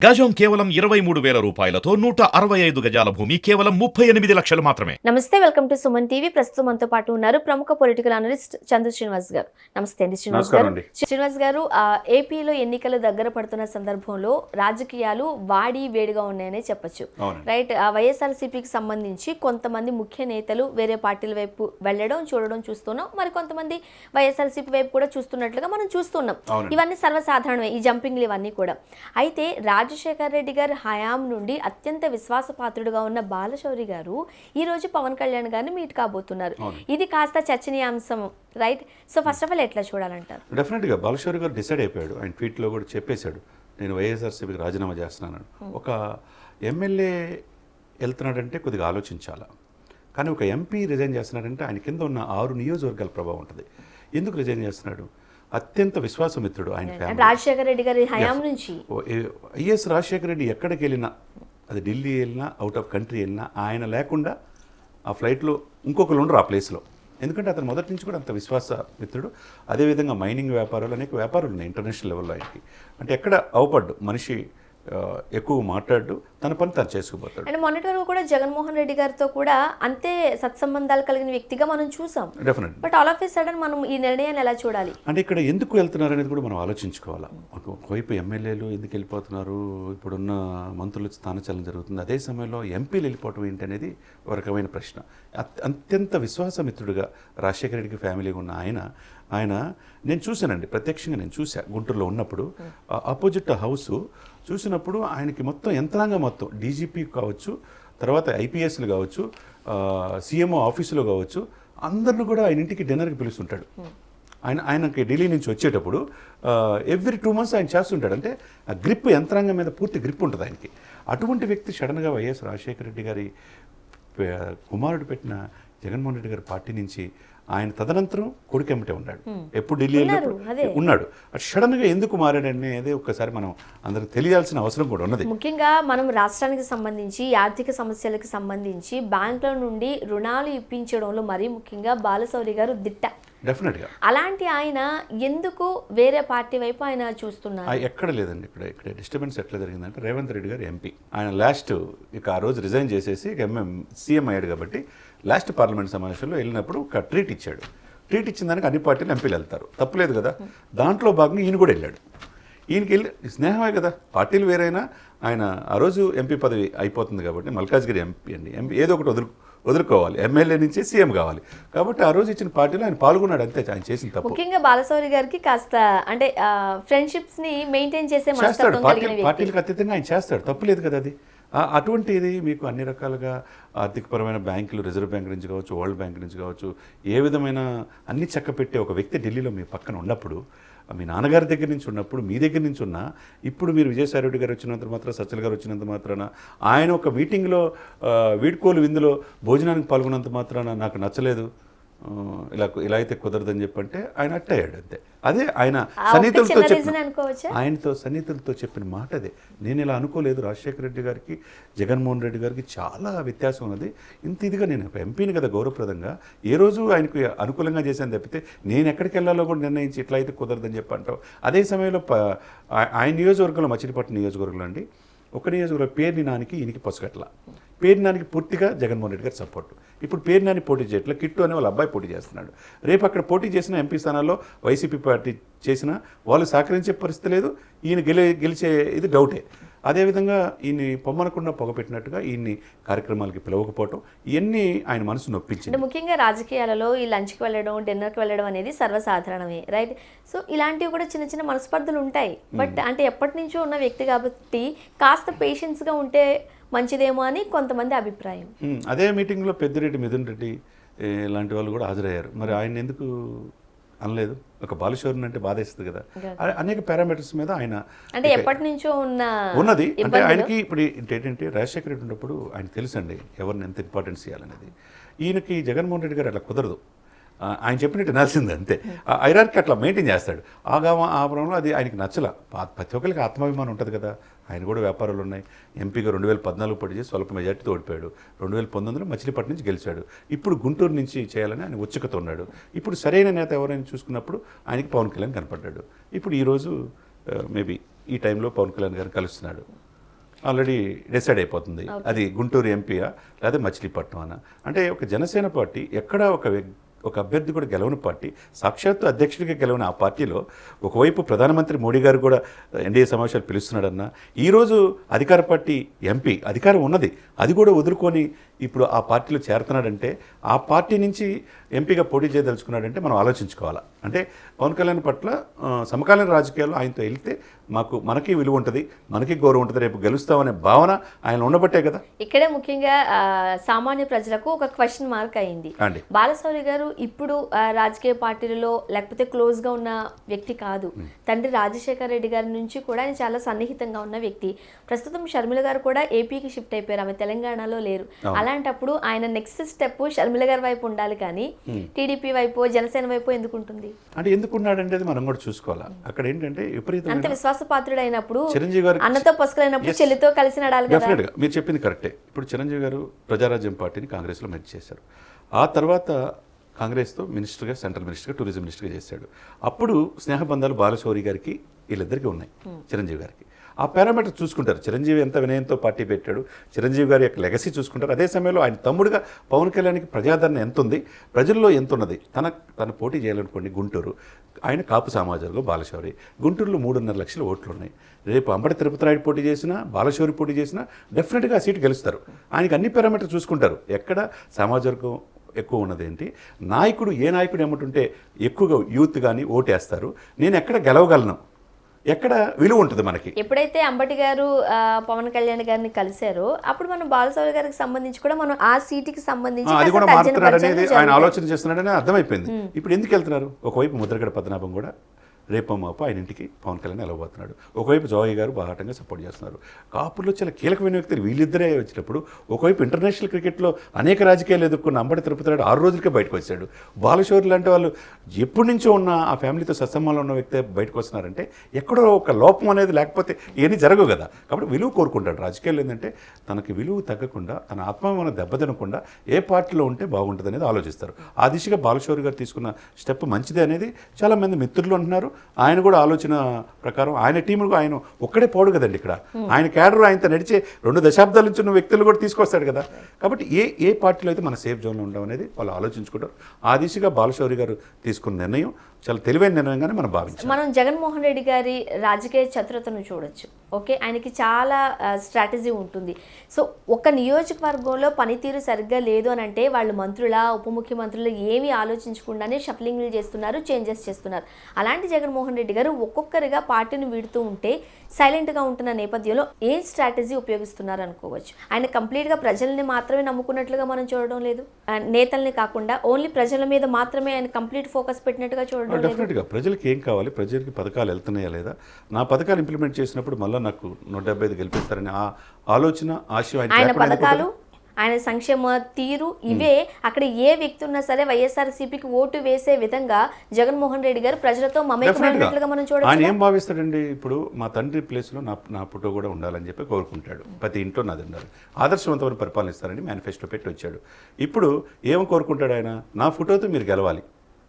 గజం కేవలం ఇరవై మూడు వేల రూపాయలతో నూట అరవై ఐదు గజాల భూమి కేవలం ముప్పై ఎనిమిది లక్షలు మాత్రమే. నమస్తే వెల్కమ్ టు సుమన్ టీవీ. ప్రస్తుతం మనతో పాటు ఉన్నారు ప్రముఖ పొలిటికల్ అనలిస్ట్ చంద్ర శ్రీనివాస్ గారు. నమస్తే అండి శ్రీనివాస్ గారు. శ్రీనివాస్ గారు ఆ, ఏపీలో ఎన్నికలు దగ్గర పడుతున్న సందర్భంలో రాజకీయాలు వాడి వేడిగా ఉన్నాయనే చెప్పొచ్చు. రైట్ ఆ వైఎస్ఆర్సీపీకి సంబంధించి కొంతమంది ముఖ్య నేతలు వేరే పార్టీల వైపు వెళ్ళడం చూడడం చూస్తున్నాం. మరి కొంతమంది వైఎస్ఆర్సీపీ వైపు కూడా చూస్తున్నట్లుగా మనం చూస్తున్నాం. ఇవన్నీ సర్వసాధారణమే ఈ జంపింగ్లు ఇవన్నీ కూడా. అయితే రాజశేఖర్ రెడ్డి గారి హయాం నుండి అత్యంత విశ్వాసపాత్రుడుగా ఉన్న బాలశౌరి గారు ఈ రోజు పవన్ కళ్యాణ్ గారిని మీట్ కాబోతున్నారు. ఇది కాస్త చర్చనీయాంశం right so first of all ఎట్లా చూడాలంటారు? డెఫినెట్గా బాలశౌరి గారు డిసైడ్ అయిపోయాడు. ఆయన ట్వీట్లో కూడా చెప్పేశాడు. నేను వైఎస్ఆర్సీపీకి రాజీనామా చేస్తున్నాను ఒక ఎమ్మెల్యే వెళ్తున్నాడంటే కొద్దిగా ఆలోచించాలా? కానీ ఒక ఎంపీ రిజైన్ చేస్తున్నాడంటే ఆయన కింద ఉన్న ఆరు నియోజకవర్గాల ప్రభావం ఉంటుంది. ఎందుకు రిజైన్ చేస్తున్నాడు? అత్యంత విశ్వాసమిత్రుడు ఆయన రాజశేఖర రెడ్డి గారి హయాం నుంచి. వైఎస్ రాజశేఖర రెడ్డి ఎక్కడికి వెళ్ళినా అది ఢిల్లీ వెళ్ళినా అవుట్ ఆఫ్ కంట్రీ వెళ్ళినా ఆయన లేకుండా ఆ ఫ్లైట్లో ఇంకొకరు ఉండరు ఆ ప్లేస్లో ఎందుకంటే అతను మొదటి నుంచి కూడా అంత విశ్వాస మిత్రుడు అదేవిధంగా మైనింగ్ వ్యాపారాలు అనేక వ్యాపారాలు ఉన్నాయి ఇంటర్నేషనల్ లెవెల్లో ఆయనకి. అంటే ఎక్కడ అవపడ్డు మనిషి ఎక్కువ మాట్లాడు తన పని తను చేసుకుపోతాడు. అండ్ మొన్నటి వరకు కూడా జగన్మోహన్ రెడ్డి గారితో కూడా అంతే సత్సంబంధాలు కలిగిన వ్యక్తిగా మనం చూసాం. Definite but all of a sudden మనం ఈ నిర్ణయాన్ని ఎలా చూడాలి? అంటే ఇక్కడ ఎందుకు వెళ్తున్నారు అనేది కూడా మనం ఆలోచించుకోవాలి. ఒక- ఒకవైపు ఎమ్మెల్యేలు ఎందుకు వెళ్ళిపోతున్నారు ఇప్పుడున్న మంత్రుల స్థానచలనం జరుగుతుంది. అదే సమయంలో ఎంపీలు వెళ్ళిపోవటం ఏంటి అనేది ఒక రకమైన ప్రశ్న. అత్- అత్యంత విశ్వాసమిత్రుడిగా రాజశేఖర రెడ్డికి ఫ్యామిలీ ఉన్న ఆయన ఆయన నేను చూశానండి ప్రత్యక్షంగా నేను చూసా గుంటూరులో ఉన్నప్పుడు. ఆపోజిట్ హౌస్ చూసినప్పుడు ఆయనకి మొత్తం యంత్రాంగం మొత్తం డీజీపీ కావచ్చు తర్వాత ఐపీఎస్లు కావచ్చు సీఎంఓ ఆఫీసులో కావచ్చు అందరిని కూడా ఆయన ఇంటికి డిన్నర్కి పిలుస్తుంటాడు. ఆయన ఆయనకి ఢిల్లీ నుంచి వచ్చేటప్పుడు ఎవ్రీ టూ మంత్స్ ఆయన చేస్తుంటాడు. అంటే ఆ గ్రిప్ యంత్రాంగం మీద పూర్తి గ్రిప్ ఉంటుంది ఆయనకి. అటువంటి వ్యక్తి సడన్గా వైఎస్ రాజశేఖర రెడ్డి గారి కుమారుడు పెట్టిన జగన్మోహన్ రెడ్డి గారి పార్టీ నుంచి ఆయన తదనంతరం కొడుకెమ్మటే ఉన్నాడు. ఎప్పుడు ఢిల్లీ వెళ్ళినప్పుడు. ఉన్నాడు. సడన్గా ఎందుకు మారాడు అనేది ఒక్కసారి మనం అందరికి తెలియాల్సిన అవసరం కూడా ఉన్నది. ముఖ్యంగా మనం రాష్ట్రానికి సంబంధించి ఆర్థిక సమస్యలకు సంబంధించి బ్యాంకుల నుండి రుణాలు ఇప్పించడంలో మరీ ముఖ్యంగా బాలశౌరి గారు దిట్ట. డెఫినెట్గా అలాంటి ఆయన ఎందుకు వేరే పార్టీ వైపు ఆయన చూస్తున్నారు? ఎక్కడ లేదండి ఇక్కడ. ఇక్కడ డిస్టర్బెన్స్ ఎట్లా జరిగిందంటే రేవంత్ రెడ్డి గారు ఎంపీ ఆయన లాస్ట్ ఇక ఆ రోజు రిజైన్ చేసేసి ఎంఎం సీఎం అయ్యాడు కాబట్టి లాస్ట్ పార్లమెంట్ సమావేశంలో వెళ్ళినప్పుడు ఒక ట్రీట్ ఇచ్చాడు. ట్రీట్ ఇచ్చిన దానికి అన్ని పార్టీలు ఎంపీలు వెళ్తారు. తప్పులేదు కదా? దాంట్లో భాగంగా ఈయన కూడా వెళ్ళాడు. ఈయనకి వెళ్ళి స్నేహమే కదా? పార్టీలు వేరైనా ఆయన ఆ రోజు ఎంపీ పదవి అయిపోతుంది కాబట్టి మల్కాజ్గిరి ఎంపీ అండి. ఎంపీ ఏదో ఒకటి వదులు వదులుకోవాలి. ఎమ్మెల్యే నుంచి సీఎం కావాలి. కాబట్టి ఆ రోజు ఇచ్చిన పార్టీలో ఆయన పాల్గొన్నాడు అంతే ఆయన చేసిన తప్పు. ముఖ్యంగా బాలశౌరి గారికి కాస్త అంటే ఫ్రెండ్షిప్స్ని మెయింటైన్ చేసే చేస్తాడు. పార్టీ పార్టీలకు అతీతంగా ఆయన చేస్తాడు. తప్పులేదు కదా అది. అటువంటిది మీకు అన్ని రకాలుగా ఆర్థికపరమైన బ్యాంకులు రిజర్వ్ బ్యాంక్ నుంచి కావచ్చు వరల్డ్ బ్యాంక్ నుంచి కావచ్చు ఏ విధమైన అన్ని చక్కపెట్టే ఒక వ్యక్తి ఢిల్లీలో మీ పక్కన ఉన్నప్పుడు మీ నాన్నగారి దగ్గర నుంచి ఉన్నప్పుడు మీ దగ్గర నుంచి ఉన్నా ఇప్పుడు మీరు విజయసాయి రెడ్డి గారు వచ్చినంత మాత్రం సజ్జల గారు వచ్చినంత మాత్రాన ఆయన ఒక మీటింగ్లో వీడ్కోలు విందులో భోజనానికి పాల్గొన్నంత మాత్రాన నాకు నచ్చలేదు. ఇలా ఇలా అయితే కుదరదని చెప్పంటే ఆయన అట్టయ్యాడు అంతే. అదే ఆయన సన్నిహితులతో చెప్పిన? ఆయనతో సన్నిహితులతో చెప్పిన మాట అదే. నేను ఇలా అనుకోలేదు. రాజశేఖర రెడ్డి గారికి జగన్మోహన్ రెడ్డి గారికి చాలా వ్యత్యాసం ఉన్నది. ఇంత ఇదిగా నేను ఎంపీని కదా గౌరవప్రదంగా ఏ రోజు ఆయనకు అనుకూలంగా చేశాను తప్పితే నేను ఎక్కడికి వెళ్ళాలో కూడా నిర్ణయించి ఇట్లా అయితే కుదరదని చెప్పి అంటావు అదే సమయంలో ఆయన నియోజకవర్గంలో మచిలీపట్నం నియోజకవర్గంలో అండి ఒక నియోజకవర్గం పేరుని నానికి ఈయనకి పసుగట్ల. పేరు నానికి పూర్తిగా జగన్మోహన్ రెడ్డి గారి సపోర్ట్. ఇప్పుడు పేరు నాని పోటీ చేయట్లే కిట్టు అనే వాళ్ళ అబ్బాయి పోటీ చేస్తున్నాడు. రేపు అక్కడ పోటీ చేసిన ఎంపీ స్థానాల్లో వైసీపీ పార్టీ చేసినా వాళ్ళు సహకరించే పరిస్థితి లేదు ఈయన గెలి గెలిచే ఇది డౌటే. అదేవిధంగా ఈయన్ని పొమ్మనకుండా పొగపెట్టినట్టుగా ఈయన్ని కార్యక్రమాలకి పిలవకపోవటం ఇవన్నీ ఆయన మనసు నొప్పించింది. ముఖ్యంగా రాజకీయాలలో ఈ లంచ్కి వెళ్ళడం డిన్నర్కి వెళ్ళడం అనేది సర్వసాధారణమే రైట్? సో ఇలాంటివి కూడా చిన్న చిన్న మనస్పర్ధలు ఉంటాయి. బట్ అంటే ఎప్పటి నుంచో ఉన్న వ్యక్తి కాబట్టి కాస్త పేషెన్స్గా ఉంటే మంచిదేమో అని కొంతమంది అభిప్రాయం. అదే మీటింగ్లో పెద్దిరెడ్డి మిథున్ రెడ్డి లాంటి వాళ్ళు కూడా హాజరయ్యారు. మరి ఆయన ఎందుకు అనలేదు? ఒక బాలశౌరిని అంటే బాధేస్తుంది కదా. అనేక పారామీటర్స్ మీద ఆయన అంటే ఎప్పటి నుంచో ఉన్న ఉన్నది. అంటే. ఆయనకి ఇప్పుడు ఏంటంటే రాజశేఖర రెడ్డి ఉన్నప్పుడు ఆయన తెలుసండి ఎవరిని ఎంత ఇంపార్టెన్స్ ఇవ్వాలనేది ఈయనకి జగన్మోహన్ రెడ్డి గారు అట్లా కుదరదు. ఆయన చెప్పినట్టు వినాల్సిందే అంతే. ఐరార్కి అట్లా మెయింటైన్ చేస్తాడు. ఆ గామ ఆ పురంలో అది ఆయనకి నచ్చల. ప్రతి ఒక్కరికి ఆత్మాభిమానం ఉంటుంది కదా. ఆయన కూడా వ్యాపారాలు ఉన్నాయి. ఎంపీగా రెండు వేల పద్నాలుగు చేసి స్వల్ప మెజార్టీతో ఓడిపోయాడు. రెండు వేల పంతొమ్మిదిలో మచిలీపట్నం నుంచి గెలిచాడు. ఇప్పుడు గుంటూరు నుంచి చేయాలని ఆయన ఉత్సుకత ఉన్నాడు. ఇప్పుడు సరైన నేత ఎవరైనా చూసుకున్నప్పుడు ఆయనకి పవన్ కళ్యాణ్ కనపడ్డాడు. ఇప్పుడు ఈరోజు మేబీ ఈ టైంలో పవన్ కళ్యాణ్ గారిని కలుస్తున్నాడు. ఆల్రెడీ డిసైడ్ అయిపోతుంది. అది గుంటూరు ఎంపీయా లేదా మచిలీపట్నం అన్న? అంటే ఒక జనసేన పార్టీ ఎక్కడ ఒక ఒక అభ్యర్థి కూడా గెలవని పార్టీ సాక్షాత్తు అధ్యక్షుడిగా గెలవని ఆ పార్టీలో ఒకవైపు ప్రధానమంత్రి మోడీ గారు కూడా ఎన్డీఏ సమావేశాలు పిలుస్తున్నాడన్న ఈరోజు అధికార పార్టీ ఎంపీ అధికారం ఉన్నది అది కూడా వదులుకొని ఇప్పుడు ఆ పార్టీలో చేరుతున్నాడంటే ఆ పార్టీ నుంచి ఎంపీగా పోటీ చేయదలుచుకున్నాడంటే మనం ఆలోచించుకోవాలా. అంటే పవన్ కళ్యాణ్ పట్ల సమకాలీన రాజకీయాల్లో ఆయనతో వెళ్తే మాకు మనకి విలువ ఉంటుంది మనకి గౌరవం ఉంటుంది రేపు గెలుస్తామనే భావన ఆయన ఉండబట్టే కదా. ఇక్కడే ముఖ్యంగా సామాన్య ప్రజలకు ఒక క్వశ్చన్ మార్క్ అయింది. అండి. బాలశౌరి గారు ఇప్పుడు రాజకీయ పార్టీలలో లేకపోతే క్లోజ్గా ఉన్న వ్యక్తి కాదు. తండ్రి రాజశేఖర రెడ్డి గారి నుంచి కూడా ఆయన చాలా సన్నిహితంగా ఉన్న వ్యక్తి. ప్రస్తుతం షర్మిల గారు కూడా ఏపీకి షిఫ్ట్ అయిపోయారు. ఆమె తెలంగాణలో లేరు. అలాంటప్పుడు ఆయన నెక్స్ట్ స్టెప్ షర్మిల గారి వైపు ఉండాలి కానీ టీడీపీ వైపు జనసేన వైపు ఎందుకు ఉంటుంది? అంటే ఎందుకున్నాడంటే అది మనం కూడా చూసుకోవాలా? అక్కడ ఏంటంటే అంత విపరీతమైన విశ్వాసపాత్రుడైనప్పుడు చిరంజీవి గారు అన్నతో పసుకలైనప్పుడు చెల్లితో కలిసి నడాలి కదా. మీరు చెప్పింది కరెక్టే ఇప్పుడు చిరంజీవి గారు ప్రజారాజ్యం పార్టీని కాంగ్రెస్లో మెర్జ్ చేశారు ఆ తర్వాత కాంగ్రెస్తో మినిస్టర్గా సెంట్రల్ మినిస్టర్గా టూరిజం మినిస్టర్గా చేశాడు. అప్పుడు స్నేహబంధాలు బాలశౌరి గారికి వీళ్ళిద్దరికీ ఉన్నాయి చిరంజీవి గారికి. ఆ పారామీటర్ చూసుకుంటారు. చిరంజీవి ఎంత వినయంతో పార్టీ పెట్టాడు చిరంజీవి గారి యొక్క లెగసీ చూసుకుంటారు. అదే సమయంలో ఆయన తమ్ముడుగా పవన్ కళ్యాణ్కి ప్రజాదరణ ఎంత ఉంది ప్రజల్లో ఎంత ఉన్నది? తన తన పోటీ చేయాలనుకోండి గుంటూరు ఆయన కాపు సమాజంలో బాలశౌరి. గుంటూరులో మూడున్నర లక్షల ఓట్లు ఉన్నాయి రేపు అంబటి తిరుపతి రాయుడు పోటీ చేసినా బాలశౌరి పోటీ చేసినా డెఫినెట్గా ఆ సీటు గెలుస్తారు. ఆయనకి అన్ని పారామీటర్ చూసుకుంటారు. ఎక్కడ? సామాజికం ఎక్కువ ఉన్నది ఏంటి నాయకుడు ఏ నాయకుడు ఏమంటుంటే ఎక్కువగా యూత్ కానీ ఓటేస్తారు. నేను ఎక్కడ గెలవగలను? ఎక్కడ విలువ ఉంటుంది మనకి? ఎప్పుడైతే అంబటి గారు పవన్ కళ్యాణ్ గారిని కలిశారో అప్పుడు మనం బాలశౌరి గారికి సంబంధించి కూడా మనం ఆ సీటుకి సంబంధించి అది కూడా మారుతున్నాడు అనేది ఆయన. ఆలోచన చేస్తున్నాడని అర్థమైపోయింది. ఇప్పుడు ఎందుకు వెళ్తున్నారు? ఒకవైపు ముద్రగడ పద్మనాభం కూడా రేపో మాపు ఆయన ఇంటికి పవన్ కళ్యాణ్ వెళ్ళబోతున్నాడు. ఒకవైపు జోయ్ గారు బాహాటంగా సపోర్ట్ చేస్తున్నారు. కాపుల్లో చాలా కీలకమైన వ్యక్తులు వీళ్ళిద్దరే వచ్చినప్పుడు ఒకవైపు ఇంటర్నేషనల్ క్రికెట్లో అనేక రాజకీయాలు ఎదుర్కొన్న అంబడి తిరుపతిరాడు ఆరు రోజులకే బయటకు వచ్చాడు. బాలశోర్ లాంటి వాళ్ళు ఎప్పటి నుంచో ఉన్న ఆ ఫ్యామిలీతో సత్సంబంలో ఉన్న వ్యక్తి బయటకు వస్తున్నారంటే ఎక్కడో ఒక లోపం అనేది లేకపోతే ఏమీ జరగవు కదా. కాబట్టి విలువ కోరుకుంటాడు. రాజకీయాలు ఏంటంటే తనకి విలువ తగ్గకుండా తన ఆత్మాభిమానం దెబ్బతినకుండా ఏ పార్టీలో ఉంటే బాగుంటుంది అనేది ఆలోచిస్తారు. ఆ దిశగా బాలశోర్ గారు తీసుకున్న స్టెప్ మంచిదే అనేది చాలామంది మిత్రులు అంటున్నారు. ఆయన కూడా ఆలోచన ప్రకారం ఆయన టీములకు ఆయన ఒక్కడే పోడు కదండి ఇక్కడ. ఆయన క్యాడర్ ఆయనతో నడిచే రెండు దశాబ్దాల నుంచి ఉన్న వ్యక్తులు కూడా తీసుకొస్తాడు కదా. కాబట్టి ఏ ఏ పార్టీలో అయితే మన సేఫ్ జోన్లో ఉండడం అనేది వాళ్ళు ఆలోచించుకుంటారు. ఆ దిశగా బాలశౌరి గారు తీసుకున్న నిర్ణయం చాలా తెలివైన నిర్ణయంగానే మనం భావించాం మనం జగన్మోహన్ రెడ్డి గారి రాజకీయ చతురతను చూడొచ్చు. ఓకే? ఆయనకి చాలా స్ట్రాటజీ ఉంటుంది. సో ఒక నియోజకవర్గంలో పనితీరు సరిగ్గా లేదు అని అంటే వాళ్ళు మంత్రుల ఉప ముఖ్యమంత్రులు ఏమీ ఆలోచించకుండానే షఫ్లింగ్లు చేస్తున్నారు చేంజెస్ చేస్తున్నారు. అలాంటి జగన్మోహన్ రెడ్డి గారు ఒక్కొక్కరిగా పార్టీని వీడుతూ ఉంటే సైలెంట్గా ఉంటున్న నేపథ్యంలో ఏ స్ట్రాటజీ ఉపయోగిస్తున్నారు అనుకోవచ్చు? ఆయన కంప్లీట్గా ప్రజల్ని మాత్రమే నమ్ముకున్నట్లుగా మనం చూడడం లేదు. నేతల్ని కాకుండా ఓన్లీ ప్రజల మీద మాత్రమే ఆయన కంప్లీట్ ఫోకస్ పెట్టినట్టుగా చూడడం డెఫినెట్గా ప్రజలకి ఏం కావాలి? ప్రజలకి పథకాలు వెళ్తున్నాయా లేదా? నా పథకాలు ఇంప్లిమెంట్ చేసినప్పుడు మళ్ళీ నాకు నూట డెబ్బై ఐదు గెలిపిస్తారని ఆ ఆలోచన ఆశయం ఆయన పథకాలు ఆయన సంక్షేమ తీరు ఇవే అక్కడ ఏ వ్యక్తి ఉన్నా సరే వైఎస్ఆర్సీపీకి ఓటు వేసే విధంగా జగన్మోహన్ రెడ్డి గారు ప్రజలతో మమేకమైనట్లుగా మనం. ఆయన ఏం భావిస్తాడండి? ఇప్పుడు మా తండ్రి ప్లేస్లో నా నా ఫోటో కూడా ఉండాలని చెప్పి కోరుకుంటాడు. ప్రతి ఇంట్లో నాది ఉండాలి. ఆదర్శవంతమైన పరిపాలన ఇస్తారని మేనిఫెస్టో పెట్టి వచ్చాడు. ఇప్పుడు ఏం కోరుకుంటాడు ఆయన? నా ఫోటోతో మీరు గెలవాలి.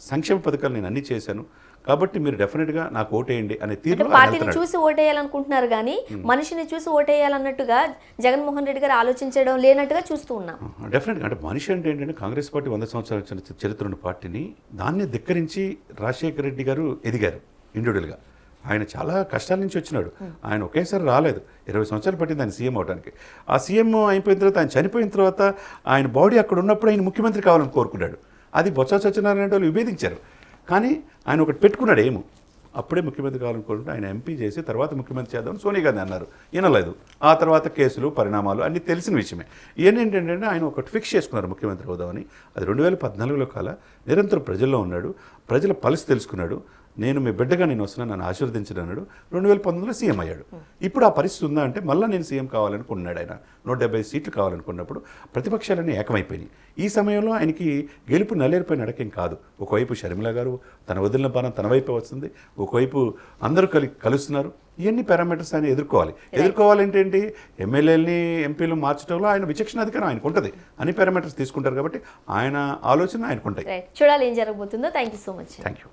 సంక్షేమ పథకాలు నేను అన్ని చేశాను. కాబట్టి మీరు డెఫినెట్గా నాకు ఓటేయండి అనే ఆయన పార్టీని చూసి ఓటేయాలనుకుంటున్నారు కానీ మనిషిని చూసి ఓటేయాలన్నట్టుగా జగన్మోహన్ రెడ్డి గారు ఆలోచించడం లేనట్టుగా చూస్తూ ఉన్నాం. డెఫినెట్గా. అంటే మనిషి అంటే ఏంటంటే కాంగ్రెస్ పార్టీ వంద సంవత్సరాల చరి- చరిత్ర ఉన్న పార్టీని దాన్ని ధిక్కరించి రాజశేఖర రెడ్డి గారు ఎదిగారు ఇండివిజువల్గా ఆయన చాలా కష్టాల నుంచి వచ్చినాడు. ఆయన ఒకేసారి రాలేదు. ఇరవై సంవత్సరాలు పట్టింది ఆయన సీఎం అవడానికి ఆ సీఎం అయిపోయిన తర్వాత ఆయన చనిపోయిన తర్వాత ఆయన బాడీ అక్కడ ఉన్నప్పుడు ఆయన ముఖ్యమంత్రి కావాలని కోరుకున్నాడు. అది బొత్స సత్యనారాయణ వాళ్ళు విభేదించారు. కానీ ఆయన ఒకటి పెట్టుకున్నాడు ఏమో. అప్పుడే ముఖ్యమంత్రి కావాలనుకుంటే ఆయన ఎంపీ చేసి తర్వాత ముఖ్యమంత్రి చేద్దామని సోనియా గాంధీ అన్నారు. వినలేదు. ఆ తర్వాత కేసులు పరిణామాలు అన్నీ తెలిసిన విషయమే. ఏంటంటే ఆయన ఒకటి ఫిక్స్ చేసుకున్నారు ముఖ్యమంత్రి హోదామని అది రెండు వేల పద్నాలుగులో కాల నిరంతరం ప్రజల్లో ఉన్నాడు. ప్రజల పలిసి తెలుసుకున్నాడు. నేను మీ బిడ్డగా నేను వస్తున్నాను నన్ను ఆశీర్వదించడం అన్నాడు. రెండు వేల పంతొమ్మిదిలో సీఎం అయ్యాడు. ఇప్పుడు ఆ పరిస్థితి ఉందా అంటే మళ్ళీ నేను సీఎం కావాలనుకున్నాడు ఆయన. నూట డెబ్బై సీట్లు కావాలనుకున్నప్పుడు ప్రతిపక్షాలన్నీ ఏకమైపోయినాయి. ఈ సమయంలో ఆయనకి గెలుపు నల్లేరిపోయిన అడకేం కాదు. ఒకవైపు షర్మిల గారు తన వదిలిన బాణం తన వైపే వస్తుంది. ఒకవైపు అందరూ కలి కలుస్తున్నారు. ఇవన్నీ పారామీటర్స్ ఆయన ఎదుర్కోవాలి. ఎదుర్కోవాలంటే ఏంటి? ఎమ్మెల్యేలని ఎంపీలు మార్చడంలో ఆయన విచక్షణ అధికారం ఆయనకు ఉంటుంది. అన్ని పారామీటర్స్ తీసుకుంటారు కాబట్టి ఆయన ఆలోచన ఆయనకు ఉంటాయి. రైట్ చూడాలి ఏం జరగబోతుందో. Thank you so much thank you